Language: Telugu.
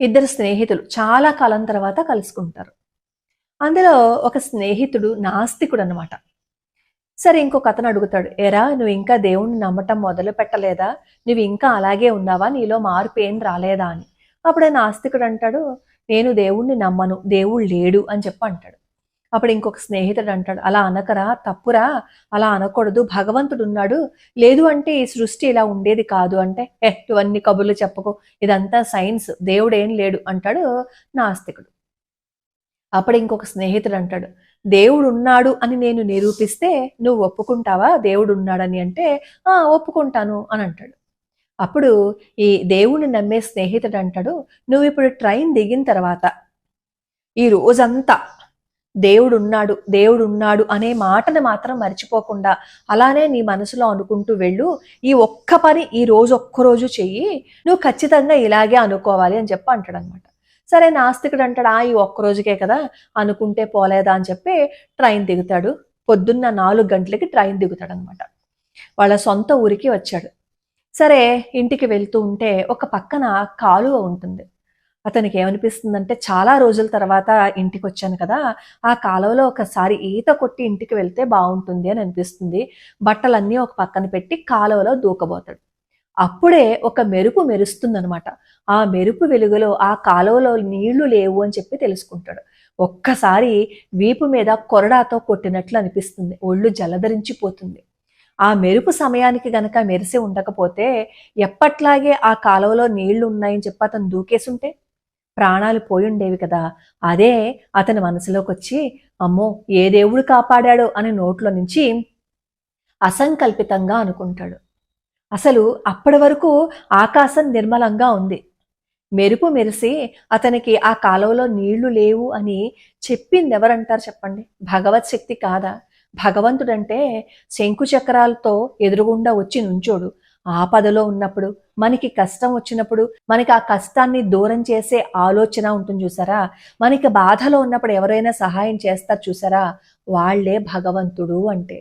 ఇద్దరు స్నేహితులు చాలా కాలం తర్వాత కలుసుకుంటారు. అందులో ఒక స్నేహితుడు నాస్తికుడు అనమాట సరే ఇంకొక అతను అడుగుతాడు ఎరా నువ్వు ఇంకా దేవుణ్ణి నమ్మటం మొదలు పెట్టలేదా? నువ్వు ఇంకా అలాగే ఉన్నావా? నీలో మార్పు ఏం రాలేదా? అని. అప్పుడు నాస్తికుడు అంటాడు నేను దేవుణ్ణి నమ్మను దేవుడు లేడు అని చెప్పి అంటాడు. అప్పుడు ఇంకొక స్నేహితుడు అంటాడు అలా అనకరా తప్పురా అలా అనకూడదు భగవంతుడు ఉన్నాడు లేదు అంటే ఈ సృష్టి ఇలా ఉండేది కాదు అంటే ఏ ఇవన్నీ కబుర్లు చెప్పకు ఇదంతా సైన్స్ దేవుడేం లేడు అంటాడు నాస్తికుడు. అప్పుడు ఇంకొక స్నేహితుడు అంటాడు దేవుడు ఉన్నాడు అని నేను నిరూపిస్తే నువ్వు ఒప్పుకుంటావా దేవుడు ఉన్నాడని అంటే ఆ ఒప్పుకుంటాను అని అంటాడు. అప్పుడు ఈ దేవుణ్ణి నమ్మే స్నేహితుడు అంటాడు నువ్వు ఇప్పుడు ట్రైన్ దిగిన తర్వాత ఈ రోజంతా దేవుడున్నాడు దేవుడున్నాడు దేవుడు ఉన్నాడు అనే మాటను మాత్రం మర్చిపోకుండా అలానే నీ మనసులో అనుకుంటూ వెళ్ళు. ఈ ఒక్క పని ఈ రోజు ఒక్క రోజు చెయ్యి. నువ్వు ఖచ్చితంగా ఇలాగే అనుకోవాలి అని చెప్పి అంటాడు అనమాట సరే నాస్తికుడు అంటాడు ఆ ఈ ఒక్క రోజుకే కదా అనుకుంటే పోలేదా అని చెప్పి ట్రైన్ దిగుతాడు. పొద్దున్న నాలుగు గంటలకి ట్రైన్ దిగుతాడు అనమాట వాళ్ళ సొంత ఊరికి వచ్చాడు. సరే ఇంటికి వెళ్తూ ఉంటే ఒక పక్కన కాలువ ఉంటుంది. అతనికి ఏమనిపిస్తుందంటే చాలా రోజుల తర్వాత ఇంటికి వచ్చాను కదా ఆ కాలువలో ఒకసారి ఈత కొట్టి ఇంటికి వెళ్తే బాగుంటుంది అని అనిపిస్తుంది. బట్టలన్నీ ఒక పక్కన పెట్టి కాలువలో దూకబోతాడు. అప్పుడే ఒక మెరుపు మెరుస్తుందనమాట. ఆ మెరుపు వెలుగులో ఆ కాలువలో నీళ్ళు లేవు అని చెప్పి తెలుసుకుంటాడు. ఒక్కసారి వీపు మీద కొరడాతో కొట్టినట్లు అనిపిస్తుంది. ఒళ్ళు జలధరించిపోతుంది. ఆ మెరుపు సమయానికి గనక మెరిసి ఉండకపోతే ఎప్పట్లాగే ఆ కాలువలో నీళ్ళు ఉన్నాయని చెప్పి అతను దూకేసుంటే ప్రాణాలు పోయుండేవి కదా. అదే అతని మనసులోకి వచ్చి అమ్మో ఏ దేవుడు కాపాడాడో అని నోట్లో నుంచి అసంకల్పితంగా అనుకుంటాడు. అసలు అప్పటి వరకు ఆకాశం నిర్మలంగా ఉంది. మెరుపు మెరిసి అతనికి ఆ కాలువలో నీళ్ళు లేవు అని చెప్పింది ఎవరంటారు చెప్పండి? భగవత్ శక్తి కాదా? భగవంతుడంటే శంకు చక్రాలతో ఎదురుగుండా వచ్చి నుంచోడు. ఆపదలో ఉన్నప్పుడు మనకి కష్టం వచ్చినప్పుడు మనకి ఆ కష్టాన్ని దూరం చేసే ఆలోచన ఉంటుంది చూసారా? మనకి బాధలో ఉన్నప్పుడు ఎవరైనా సహాయం చేస్తారు చూసారా? వాళ్ళే భగవంతుడు అంటే.